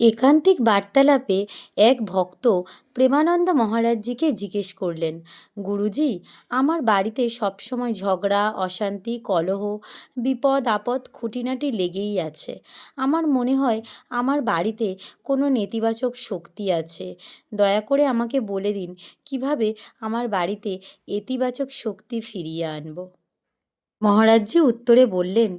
একান্তিক বার্তালাপে এক ভক্ত প্রেমানন্দ মহারাজজিকে জিজ্ঞেস করলেন, গুরুজি, আমার বাড়িতে সবসময় ঝগড়া, অশান্তি, কলহ, বিপদ, আপদ, খুঁটিনাটি লেগেই আছে। আমার মনে হয় আমার বাড়িতে কোনো নেতিবাচক শক্তি আছে। দয়া করে আমাকে বলে দিন, কীভাবে আমার বাড়িতে ইতিবাচক শক্তি ফিরিয়ে আনব? মহারাজজি উত্তরে বললেন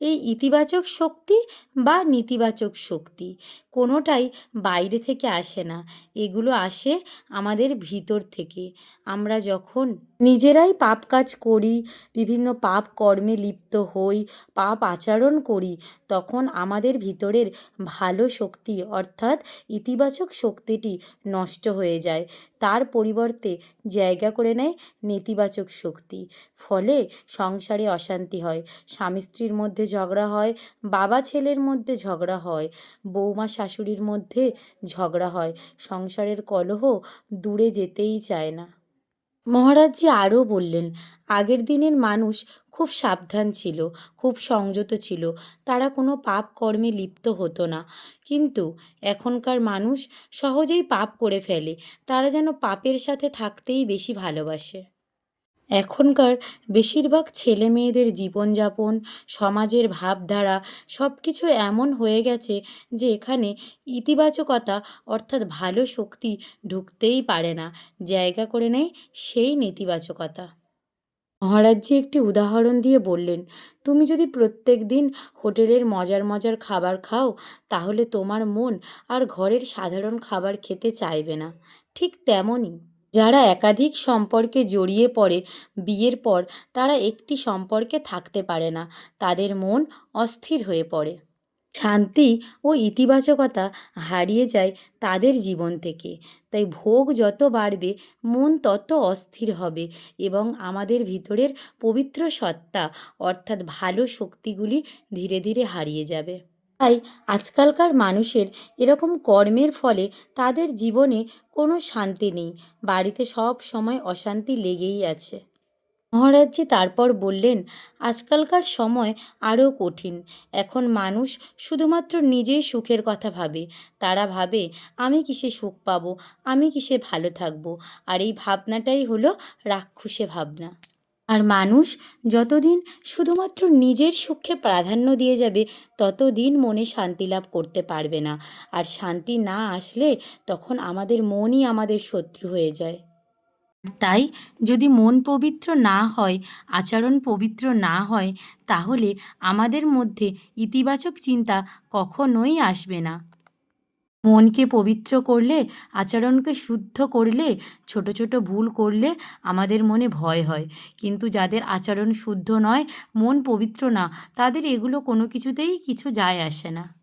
এই ইতিবাচক শক্তি বা নেতিবাচক শক্তি কোনোটাই বাইরে থেকে আসে না। এগুলো আসে আমাদের ভিতর থেকে। আমরা যখন নিজেরাই পাপ কাজ করি, বিভিন্ন পাপ কর্মে লিপ্ত হই, পাপ আচরণ করি, তখন আমাদের ভিতরের ভালো শক্তি অর্থাৎ ইতিবাচক শক্তিটি নষ্ট হয়ে যায়। তার পরিবর্তে জায়গা করে নেয় নেতিবাচক শক্তি। ফলে সংসারে অশান্তি হয়। স্বামী স্ত্রীর মধ্যে ঝগড়া হয়, বাবা ছেলের মধ্যে ঝগড়া হয়, বৌমা শাশুড়ির মধ্যে ঝগড়া হয়, সংসারের কলহ দূরে যেতেই চায় না। মহারাজজি আরও বললেন, আগের দিনের মানুষ খুব সাবধান ছিল, খুব সংযত ছিল, তারা কোনো পাপ কর্মে লিপ্ত হতো না। কিন্তু এখনকার মানুষ সহজেই পাপ করে ফেলে, তারা যেন পাপের সাথে থাকতেই বেশি ভালোবাসে। এখনকার বেশিরভাগ ছেলে মেয়েদের জীবনযাপন, সমাজের ভাবধারা সব কিছু এমন হয়ে গেছে যে এখানে ইতিবাচকতা অর্থাৎ ভালো শক্তি ঢুকতেই পারে না। জায়গা করে নেয় সেই নেতিবাচকতা। মহারাজজি একটি উদাহরণ দিয়ে বললেন, তুমি যদি প্রত্যেক দিন হোটেলের মজার মজার খাবার খাও, তাহলে তোমার মন আর ঘরের সাধারণ খাবার খেতে চাইবে না। ঠিক তেমনই। যারা একাধিক সম্পর্কে জড়িয়ে পড়ে বিয়ের পর, তারা একটি সম্পর্কে থাকতে পারে না। তাদের মন অস্থির হয়ে পড়ে। শান্তি ও ইতিবাচকতা হারিয়ে যায় তাদের জীবন থেকে। তাই ভোগ যত বাড়বে, মন তত অস্থির হবে এবং আমাদের ভিতরের পবিত্র সত্তা, অর্থাৎ ভালো শক্তিগুলি ধীরে ধীরে হারিয়ে যাবে। তাই আজকালকার মানুষের এরকম কর্মের ফলে তাদের জীবনে কোনো শান্তি নেই। বাড়িতে সব সময় অশান্তি লেগেই আছে। মহারাজজি তারপর বললেন, আজকালকার সময় আরও কঠিন। এখন মানুষ শুধুমাত্র নিজের সুখের কথা ভাবে। তারা ভাবে, আমি কিসে সুখ পাবো? আমি কিসে ভালো থাকব আর এই ভাবনাটাই হলো রাক্ষসে ভাবনা। আর মানুষ যতদিন শুধুমাত্র নিজের সুখে প্রাধান্য দিয়ে যাবে, ততদিন মনে শান্তি লাভ করতে পারবে না। আর শান্তি না আসলে তখন আমাদের মনই আমাদের শত্রু হয়ে যায়। তাই যদি মন পবিত্র না হয়, আচরণ পবিত্র না হয়, তাহলে আমাদের মধ্যে ইতিবাচক চিন্তা কখনোই আসবে না। মনকে পবিত্র করলে, আচরণকে শুদ্ধ করলে, ছোট ছোট ভুল করলে আমাদের মনে ভয় হয়। কিন্তু যাদের আচরণ শুদ্ধ নয়, মন পবিত্র না, তাদের এগুলো কোনো কিছুতেই কিছু যায় আসে না।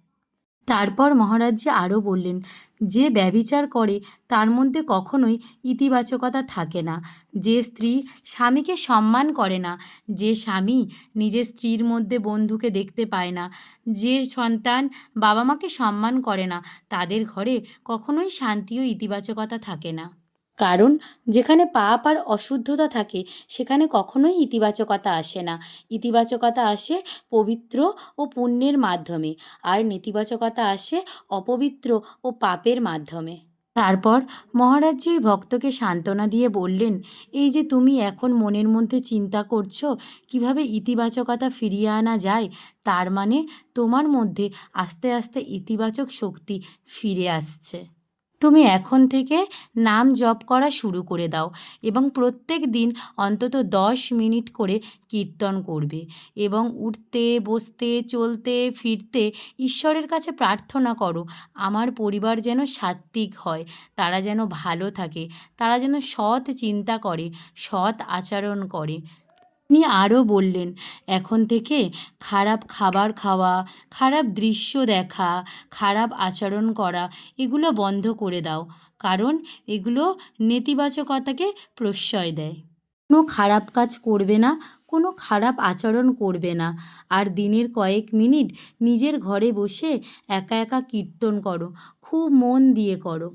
তারপর মহারাজজি আরও বললেন, যে ব্যভিচার করে, তার মধ্যে কখনোই ইতিবাচকতা থাকে না। যে স্ত্রী স্বামীকে সম্মান করে না, যে স্বামী নিজের স্ত্রীর মধ্যে বন্ধুকে দেখতে পায় না, যে সন্তান বাবা মাকে সম্মান করে না, তাদের ঘরে কখনোই শান্তি ও ইতিবাচকতা থাকে না। কারণ যেখানে পাপ আর অশুদ্ধতা থাকে, সেখানে কখনোই ইতিবাচকতা আসে না। ইতিবাচকতা আসে পবিত্র ও পুণ্যের মাধ্যমে, আর নেতিবাচকতা আসে অপবিত্র ও পাপের মাধ্যমে। তারপর মহারাজজি ওই ভক্তকে সান্ত্বনা দিয়ে বললেন, এই যে তুমি এখন মনের মধ্যে চিন্তা করছ, কীভাবে ইতিবাচকতা ফিরিয়ে আনা যায়, তার মানে তোমার মধ্যে আস্তে আস্তে ইতিবাচক শক্তি ফিরে আসছে। তুমি এখন থেকে নাম জপ করা শুরু করে দাও এবং প্রত্যেক দিন অন্তত দশ মিনিট করে কীর্তন করবে এবং উঠতে, বসতে, চলতে, ফিরতে ঈশ্বরের কাছে প্রার্থনা করো, আমার পরিবার যেন সাত্ত্বিক হয়, তারা যেন ভালো থাকে, তারা যেন সৎ চিন্তা করে, সৎ আচরণ করে। তিনি আরও বললেন, এখন থেকে খারাপ খাবার খাওয়া, খারাপ দৃশ্য দেখা, খারাপ আচরণ করা, এগুলো বন্ধ করে দাও। কারণ এগুলো নেতিবাচকতাকে প্রশ্রয় দেয়। কোনো খারাপ কাজ করবে না, কোনো খারাপ আচরণ করবে না। আর দিনের কয়েক মিনিট নিজের ঘরে বসে একা একা কীর্তন করো, খুব মন দিয়ে করো।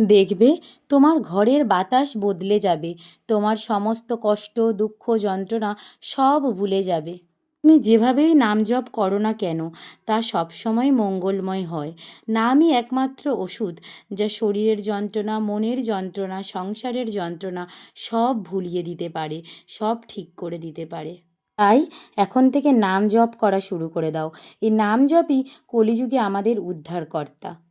দেখবে তোমার ঘরের বাতাস বদলে যাবে, তোমার সমস্ত কষ্ট, দুঃখ, যন্ত্রণা সব ভুলে যাবে। তুমি যেভাবেই নাম জপ করো না কেন, তা সবসময় মঙ্গলময় হয়। নামই একমাত্র ওষুধ, যা শরীরের যন্ত্রণা, মনের যন্ত্রণা, সংসারের যন্ত্রণা সব ভুলিয়ে দিতে পারে, সব ঠিক করে দিতে পারে। তাই এখন থেকে নাম জপ করা শুরু করে দাও। এই নাম জপই কলিযুগে আমাদের উদ্ধারকর্তা।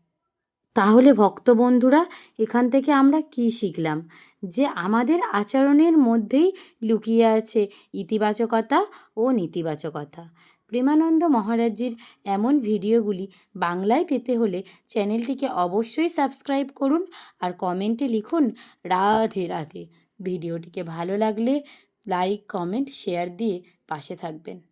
তাহলে ভক্ত বন্ধুরা এখান থেকে আমরা কি শিখলাম? যে আমাদের আচরণের মধ্যেই লুকিয়ে আছে ইতিবাচকতা ও নেতিবাচকতা। প্রেমানন্দ মহারাজজির এমন ভিডিওগুলি বাংলায় পেতে হলে চ্যানেলটিকে অবশ্যই সাবস্ক্রাইব করুন আর কমেন্টে লিখুন, রাধে রাধে। ভিডিওটিকে ভালো লাগলে লাইক, কমেন্ট, শেয়ার দিয়ে পাশে থাকবেন।